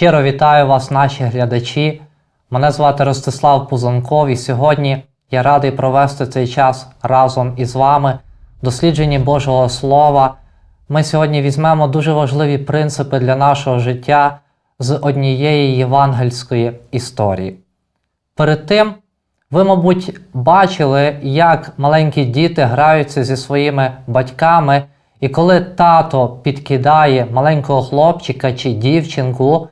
Щиро вітаю вас, наші глядачі. Мене звати Ростислав Пузанков, і сьогодні я радий провести цей час разом із вами в дослідженні Божого Слова. Ми сьогодні візьмемо дуже важливі принципи для нашого життя з однієї євангельської історії. Перед тим, ви, мабуть, бачили, як маленькі діти граються зі своїми батьками, і коли тато підкидає маленького хлопчика чи дівчинку,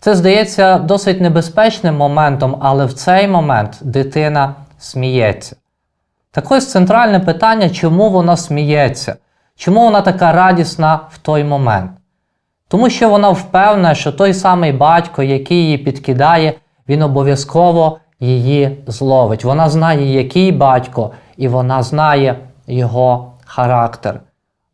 це здається досить небезпечним моментом, але в цей момент дитина сміється. Так ось центральне питання, чому вона сміється? Чому вона така радісна в той момент? Тому що вона впевнена, що той самий батько, який її підкидає, він обов'язково її зловить. Вона знає, який батько, і вона знає його характер.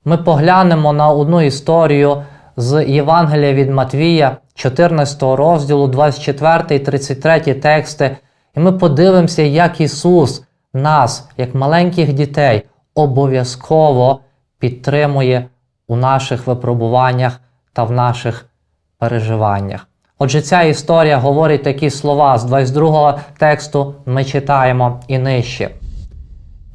Ми поглянемо на одну історію з Євангелія від Матвія, 14 розділу, 24 і 33 тексти, і ми подивимося, як Ісус нас, як маленьких дітей, обов'язково підтримує у наших випробуваннях та в наших переживаннях. Отже, ця історія говорить такі слова з 22 тексту ми читаємо і нижче.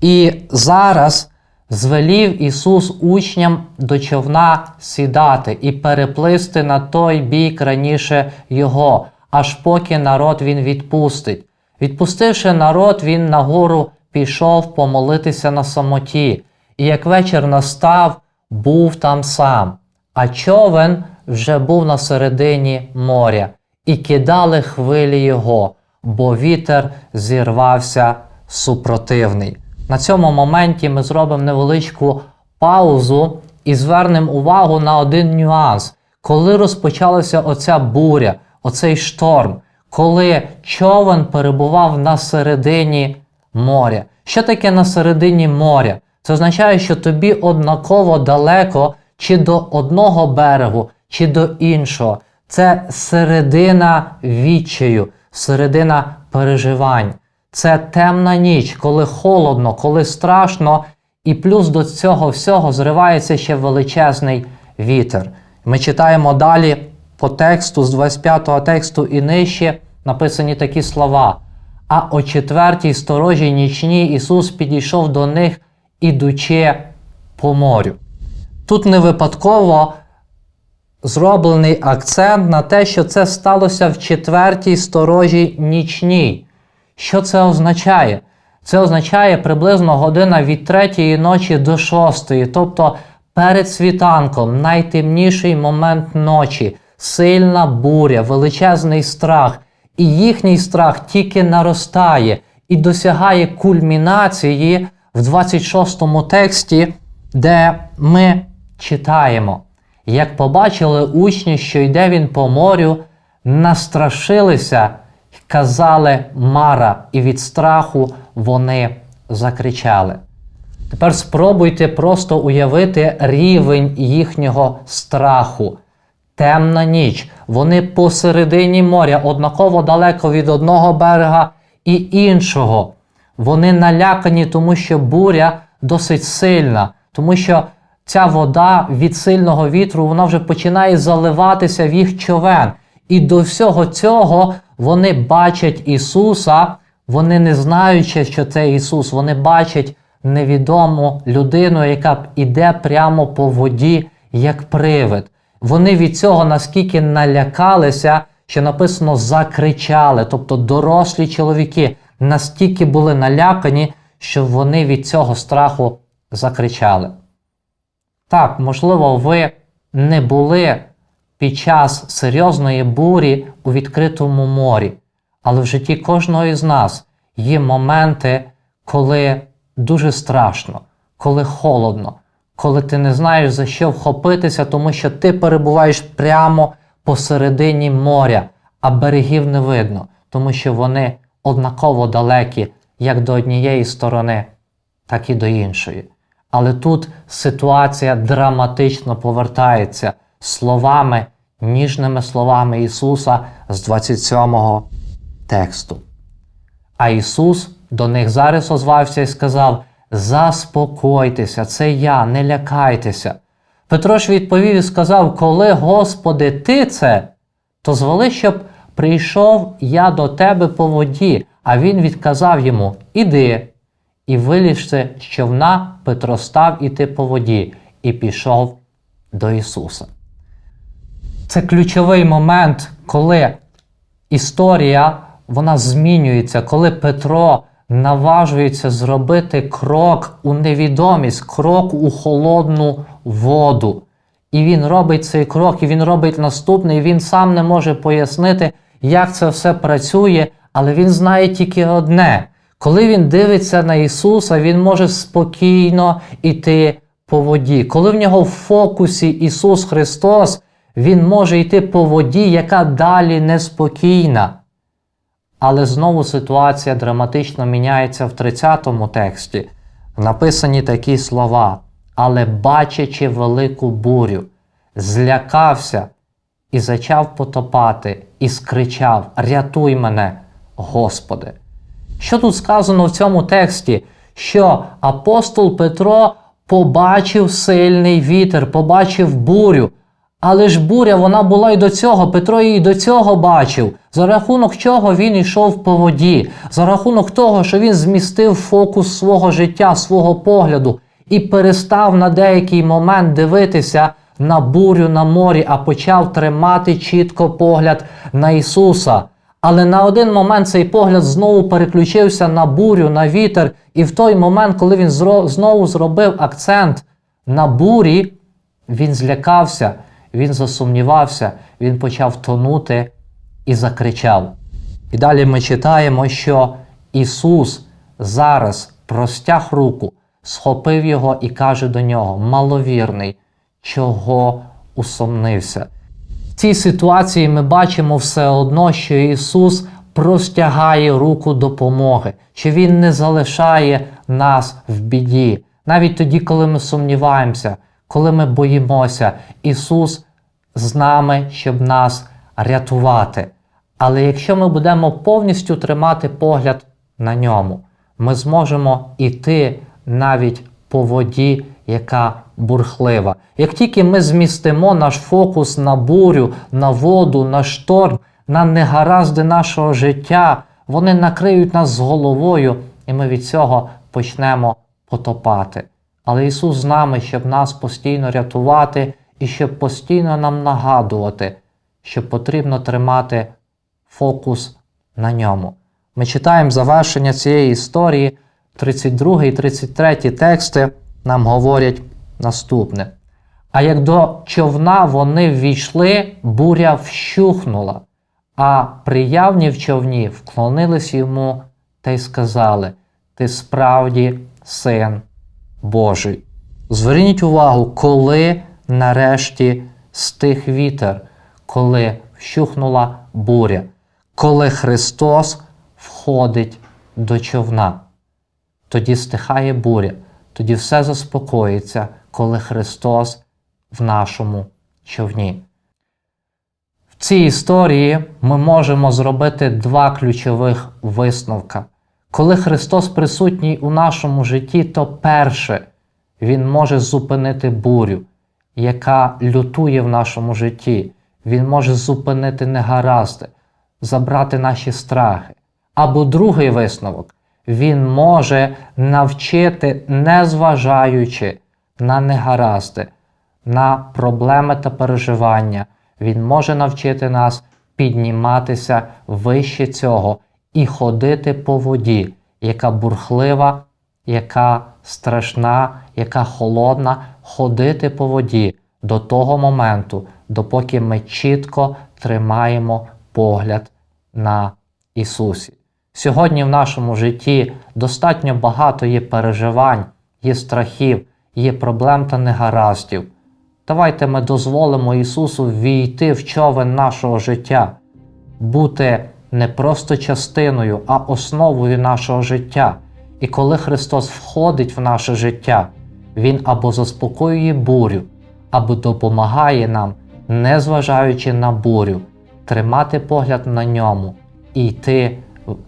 І зараз звелів Ісус учням до човна сідати і переплисти на той бік раніше Його, аж поки народ він відпустить. Відпустивши народ, він нагору пішов помолитися на самоті, і як вечір настав, був там сам, а човен вже був на середині моря, і кидали хвилі його, бо вітер зірвався супротивний. На цьому моменті ми зробимо невеличку паузу і звернемо увагу на один нюанс. Коли розпочалася оця буря, оцей шторм, коли човен перебував на середині моря. Що таке на середині моря? Це означає, що тобі однаково далеко чи до одного берегу, чи до іншого. Це середина відчаю, середина переживань. Це темна ніч, коли холодно, коли страшно, і плюс до цього всього зривається ще величезний вітер. Ми читаємо далі по тексту з 25-го тексту і нижче написані такі слова. А о четвертій сторожі нічній Ісус підійшов до них, ідучи по морю. Тут не випадково зроблений акцент на те, що це сталося в четвертій сторожі нічній. Що це означає? Це означає приблизно година від третьої ночі до шостої, тобто перед світанком, найтемніший момент ночі, сильна буря, величезний страх. І їхній страх тільки наростає і досягає кульмінації в 26 тексті, де ми читаємо. Як побачили учні, що йде він по морю, настрашилися казали Мара, і від страху вони закричали. Тепер спробуйте просто уявити рівень їхнього страху. Темна ніч, вони посередині моря, однаково далеко від одного берега і іншого. Вони налякані, тому що буря досить сильна, тому що ця вода від сильного вітру вона вже починає заливатися в їх човен. І до всього цього вони бачать Ісуса, вони не знаючи, що це Ісус, вони бачать невідому людину, яка іде прямо по воді, як привид. Вони від цього наскільки налякалися, що написано закричали, тобто дорослі чоловіки настільки були налякані, що вони від цього страху закричали. Так, можливо, ви не були під час серйозної бурі у відкритому морі, але в житті кожного із нас є моменти, коли дуже страшно, коли холодно, коли ти не знаєш за що вхопитися, тому що ти перебуваєш прямо посередині моря, а берегів не видно, тому що вони однаково далекі як до однієї сторони, так і до іншої. Але тут ситуація драматично повертається словами, ніжними словами Ісуса з 27 тексту. А Ісус до них зараз озвався і сказав: Заспокойтеся, це я, не лякайтеся. Петро ж відповів і сказав: Коли, Господи, Ти це, то звели, щоб прийшов я до тебе по воді. А він відказав йому: Іди. І вилізши з човна, Петро став іти по воді і пішов до Ісуса. Це ключовий момент, коли історія вона змінюється, коли Петро наважується зробити крок у невідомість, крок у холодну воду. І він робить цей крок, і він робить наступний. і Він сам не може пояснити, як це все працює, але він знає тільки одне: коли він дивиться на Ісуса, він може спокійно йти по воді. Коли в нього в фокусі Ісус Христос, Він може йти по воді, яка далі неспокійна. Але знову ситуація драматично міняється в 30-му тексті. Написані такі слова. Але, бачачи велику бурю, злякався і зачав потопати, і скричав: Рятуй мене, Господи! Що тут сказано в цьому тексті? Що апостол Петро побачив сильний вітер, побачив бурю. Але ж буря вона була й до цього, Петро її до цього бачив, за рахунок чого він йшов по воді, за рахунок того, що він змістив фокус свого життя, свого погляду і перестав на деякий момент дивитися на бурю на морі, а почав тримати чітко погляд на Ісуса. Але на один момент цей погляд знову переключився на бурю, на вітер, і в той момент, коли він знову зробив акцент на бурі, він злякався, він засумнівався, він почав тонути і закричав. І далі ми читаємо, що Ісус зараз простяг руку, схопив його і каже до нього: маловірний, чого усомнився. В цій ситуації ми бачимо все одно, що Ісус простягає руку допомоги, що Він не залишає нас в біді. Навіть тоді, коли ми сумніваємося, коли ми боїмося, Ісус з нами, щоб нас рятувати. Але якщо ми будемо повністю тримати погляд на ньому, ми зможемо йти навіть по воді, яка бурхлива. Як тільки ми змістимо наш фокус на бурю, на воду, на шторм, на негаразди нашого життя, вони накриють нас з головою, і ми від цього почнемо потопати. Але Ісус з нами, щоб нас постійно рятувати і щоб постійно нам нагадувати, що потрібно тримати фокус на ньому. Ми читаємо завершення цієї історії, 32 і 33 тексти нам говорять наступне. А як до човна вони ввійшли, буря вщухнула, а приявні в човні вклонились йому та й сказали: Ти справді син Божий. Зверніть увагу, коли нарешті стих вітер, коли вщухнула буря, коли Христос входить до човна. Тоді стихає буря, тоді все заспокоїться, коли Христос в нашому човні. В цій історії ми можемо зробити два ключових висновка. Коли Христос присутній у нашому житті, то перше, Він може зупинити бурю, яка лютує в нашому житті. Він може зупинити негаразди, забрати наші страхи. Або другий висновок, він може навчити, незважаючи на негаразди, на проблеми та переживання. Він може навчити нас підніматися вище цього і ходити по воді, яка бурхлива, яка страшна, яка холодна, ходити по воді до того моменту, допоки ми чітко тримаємо погляд на Ісусі. Сьогодні в нашому житті достатньо багато є переживань, є страхів, є проблем та негараздів. Давайте ми дозволимо Ісусу війти в човен нашого життя, бути не просто частиною, а основою нашого життя. І коли Христос входить в наше життя, Він або заспокоює бурю, або допомагає нам, незважаючи на бурю, тримати погляд на ньому і йти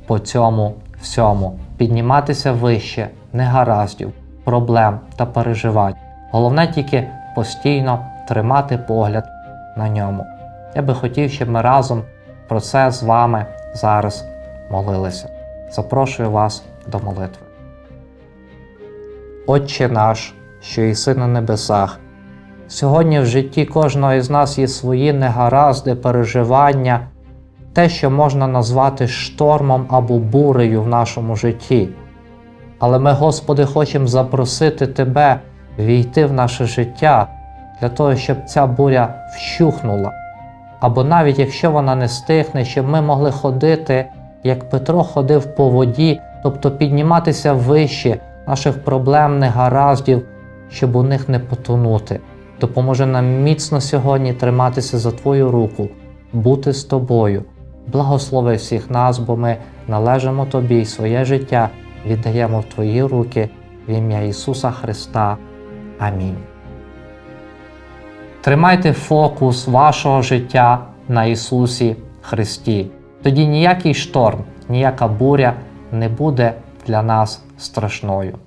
по цьому всьому, підніматися вище, негараздів, проблем та переживань. Головне тільки постійно тримати погляд на ньому. Я би хотів, щоб ми разом про це з вами зараз молилися. Запрошую вас до молитви. Отче наш, що єси на небесах, сьогодні в житті кожного із нас є свої негаразди, переживання, те, що можна назвати штормом або бурею в нашому житті. Але ми, Господи, хочемо запросити Тебе війти в наше життя для того, щоб ця буря вщухнула. Або навіть якщо вона не стихне, щоб ми могли ходити, як Петро ходив по воді, тобто підніматися вище наших проблем, негараздів, щоб у них не потонути. Допоможи нам міцно сьогодні триматися за Твою руку, бути з тобою. Благослови всіх нас, бо ми належимо Тобі і своє життя віддаємо в Твої руки в ім'я Ісуса Христа. Амінь. Тримайте фокус вашого життя на Ісусі Христі. Тоді ніякий шторм, ніяка буря не буде для нас страшною.